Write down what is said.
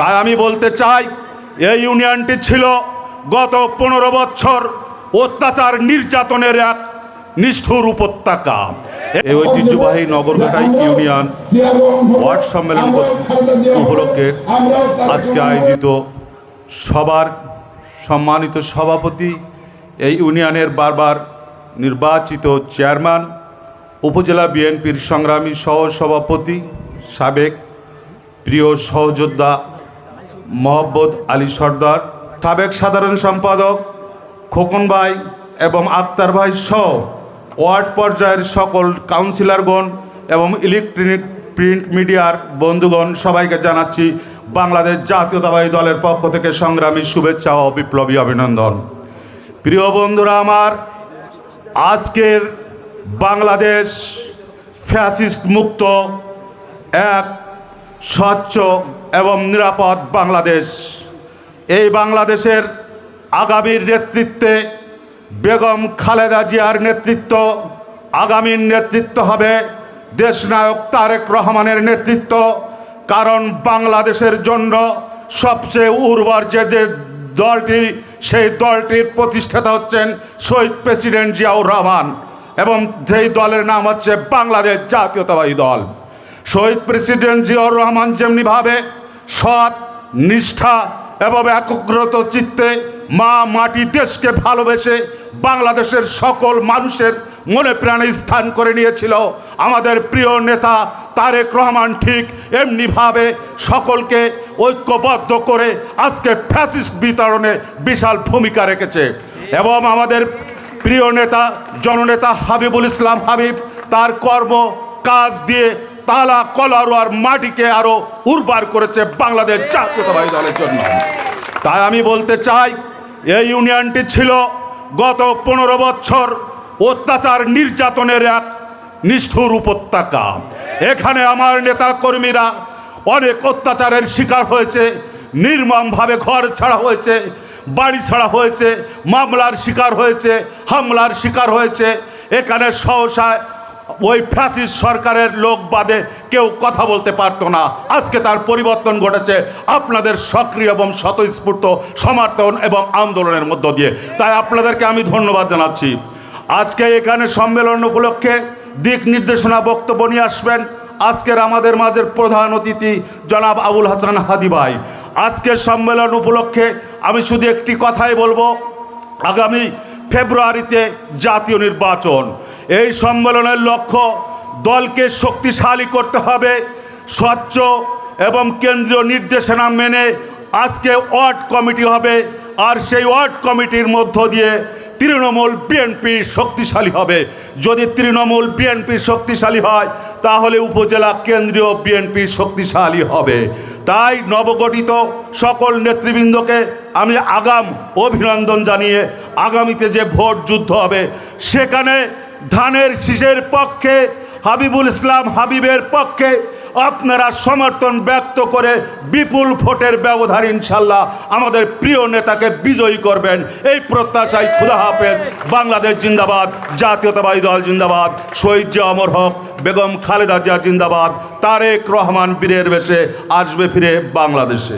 তাই আমি বলতে চাই, এই ইউনিয়নটি ছিল গত পনেরো বছর অত্যাচার নির্যাতনের এক নিষ্ঠুর উপত্যকা। এই ঐতিহ্যবাহী নগরঘাটাই ইউনিয়ন ওয়ার্ড সম্মেলন উপলক্ষে আজকে আয়োজিত সবার সম্মানিত সভাপতি এই ইউনিয়নের বারবার নির্বাচিত চেয়ারম্যান, উপজেলা বিএনপির সংগ্রামী সহ সভাপতি সাবেক প্রিয় সহযোদ্ধা মোহাম্মদ আলী সর্দার, সাবেক সাধারণ সম্পাদক খোকন ভাই এবং আক্তার ভাই সহ ওয়ার্ড পর্যায়ের সকল কাউন্সিলরগণ এবং ইলেকট্রনিক প্রিন্ট মিডিয়ার বন্ধুগণ সবাইকে জানাচ্ছি বাংলাদেশ জাতীয়তাবাদী দলের পক্ষ থেকে সংগ্রামী শুভেচ্ছা ও বিপ্লবী অভিনন্দন। প্রিয় বন্ধুরা আমার, আজকের বাংলাদেশ ফ্যাসিস্ট মুক্ত এক স্বচ্ছ এবং নিরাপদ বাংলাদেশ। এই বাংলাদেশের আগামীর নেতৃত্বে বেগম খালেদা জিয়ার নেতৃত্ব আগামীর নেতৃত্ব হবে দেশনায়ক তারেক রহমানের নেতৃত্ব, কারণ বাংলাদেশের জন্য সবচেয়ে উর্বর যে দলটি, সেই দলটির প্রতিষ্ঠাতা হচ্ছেন শহীদ প্রেসিডেন্ট জিয়াউর রহমান এবং সেই দলের নাম হচ্ছে বাংলাদেশ জাতীয়তাবাদী দল। শহীদ প্রেসিডেন্ট জিয়াউর রহমান যেমনিভাবে সৎ, নিষ্ঠা এবং একগ্রত চিত্তে মা মাটি দেশকে ভালোবেসে বাংলাদেশের সকল মানুষের মনে প্রাণে স্থান করে নিয়েছিল। আমাদের প্রিয় নেতা তারেক রহমান ঠিক এমনিভাবে সকলকে ঐক্যবদ্ধ করে আজকে ফ্যাসিস্ট বিতরণে বিশাল ভূমিকা রেখেছে এবং আমাদের প্রিয় নেতা, জননেতা হাবিবুল ইসলাম হাবিব তার কর্ম কাজ দিয়ে তালা কলারোয়ার মাটিকে আরও উর্বর করেছে বাংলাদেশ জাতীয়তাবাদী দলের জন্য। তাই আমি বলতে চাই, এই ইউনিয়নটি ছিল গত পনেরো বছর অত্যাচার নির্যাতনের এক নিষ্ঠুর উপত্যকা। এখানে আমার নেতা কর্মীরা অনেক অত্যাচারের শিকার হয়েছে, নির্মমভাবে ঘর ছাড়া হয়েছে, বাড়ি ছাড়া হয়েছে, মামলার শিকার হয়েছে, হামলার শিকার হয়েছে। এখানে সহসায় ওই ফ্যাসিস্ট সরকারের লোক বাদে কেউ কথা বলতে পারতো না। আজকে তার পরিবর্তন ঘটেছে। আপনাদের সক্রিয় এবং স্বতঃস্ফূর্ত সমর্থন এবং আন্দোলনের মধ্য দিয়ে। তাই আপনাদেরকে আমি ধন্যবাদ জানাচ্ছি। আজকে এখানে সম্মেলন উপলক্ষে দিক নির্দেশনা বক্তব্য নিয়ে আসবেন আজকের আমাদের মাঝের প্রধান অতিথি জনাব আবুল হাসান হাদি ভাই। আজকের সম্মেলন উপলক্ষে আমি শুধু একটি কথাই বলব। আগামী ফেব্রুয়ারিতে জাতীয় নির্বাচন। এই সম্মেলনের লক্ষ্য দলকে শক্তিশালী করতে হবে, স্বচ্ছ এবং কেন্দ্রীয় নির্দেশনা মেনে আজকে ওয়ার্ড কমিটি হবে, আর সেই ওয়ার্ড কমিটির মধ্য দিয়ে তৃণমূল বিএনপি শক্তিশালী হবে। যদি তৃণমূল বিএনপি শক্তিশালী হয়, তাহলে উপজেলা কেন্দ্রীয় বিএনপি শক্তিশালী হবে। তাই নবগঠিত সকল নেতৃবৃন্দকে আমি আগাম অভিনন্দন জানিয়ে আগামীতে যে ভোট যুদ্ধ হবে, সেখানে ধানের শীষের পক্ষে, হাবিবুল ইসলাম হাবিবের পক্ষে আপনারা সমর্থন ব্যক্ত করে বিপুল ভোটের ব্যবধান ইনশাল্লাহ আমাদের প্রিয় নেতাকে বিজয়ী করবেন। এই প্রত্যাশায় খুদা হাফেজ, বাংলাদেশ জিন্দাবাদ, জাতীয়তাবাদী দল জিন্দাবাদ, শহীদ জিয়া অমর হক, বেগম খালেদা জিয়া জিন্দাবাদ, তারেক রহমান বীরের বেশে আসবে ফিরে বাংলাদেশে।